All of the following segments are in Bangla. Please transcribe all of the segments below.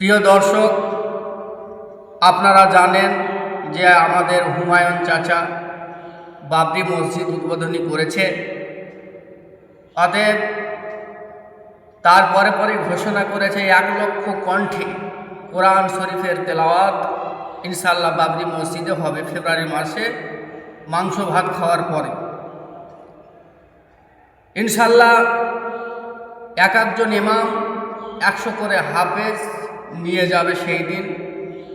প্রিয় দর্শক, আপনারা জানেন যে আমাদের হুমায়ুন চাচা বাবরি মসজিদ উদ্বোধনী করেছে। অতএব তারপরে পরে ঘোষণা করেছে এক লক্ষ কণ্ঠে কোরআন শরীফের তেলাওয়াত। ইনশাল্লাহ বাবরি মসজিদে হবে ফেব্রুয়ারি মাসে মাংস ভাত খাওয়ার পরে। ইনশাল্লাহ এক একজন ইমাম, একশো করে হাফেজ নিয়ে যাবে সেই দিন।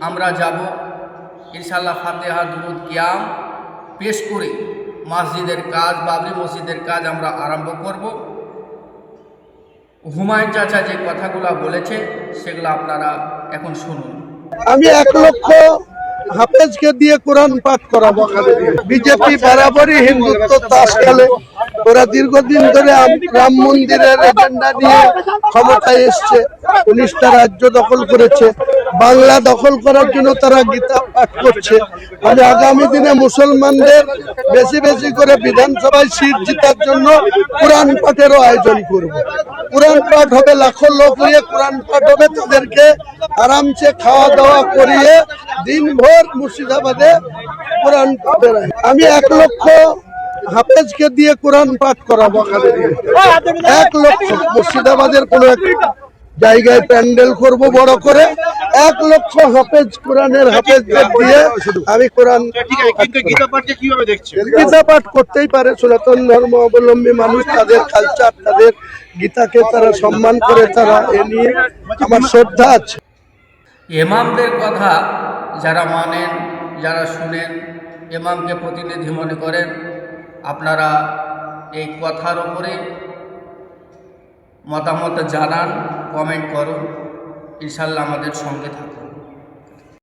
আমরা যাব ইনশাল্লাহ ফাতেহা, দুরুদ, কিয়াম, পেশ করে মসজিদের কাজ, বাবরি মসজিদের কাজ আমরা আরম্ভ করব। হুমায়ুন চাচা যে কথাগুলো বলেছে, সেগুলো আপনারা এখন শুনুন। আমি এক লক্ষ হাফেজকে দিয়ে কোরআন পাঠ করাবো বিজেপি বরাবরই হিন্দুত্ব তাস খেলে। ওরা দীর্ঘদিন ধরে রাম মন্দিরের এজেন্ডা নিয়ে ক্ষমতায় এসছে। উনিশটা রাজ্য দখল করেছে। বাংলা দখল করার জন্য তারা গীতা পাঠ করছে। আমি আগামী দিনে মুসলমানদের বেশি বেশি করে বিধানসভায় সিট জিতার জন্য কোরআন পাঠেরও আয়োজন করব। কোরআন পাঠ হবে লাখো লোক নিয়ে কোরআন পাঠ হবে তাদেরকে আরামসে খাওয়া দাওয়া করিয়ে দিনভর মুর্শিদাবাদে কোরআন পাঠের আমি এক লক্ষ হাফেজকে দিয়ে কোরআন পাঠ করাবো এক লক্ষ মুর্শিদাবাদের কোনো এক জায়গায় প্যান্ডেল করব বড় করে। এক লক্ষ হাফেজ কোরআনের হাফেজদের দিয়ে আমি কোরআন গীতা পাঠকে কীভাবে দেখছেন? গীতা পাঠ করতেই পারে সনাতন ধর্ম অবলম্বী মানুষ তাদের কালচার তাদের গীতাকে তারা সম্মান করে তারা এ নিয়ে আমার শ্রদ্ধা আছে। ইমামদের কথা যারা মানেন যারা শুনেন ইমামকে প্রতিনিধি মনে করেন আপনারা এই কথার উপরে মতামত জানান। কমেন্ট করো ইনশাল্লাহ আমাদের সঙ্গে থাকুন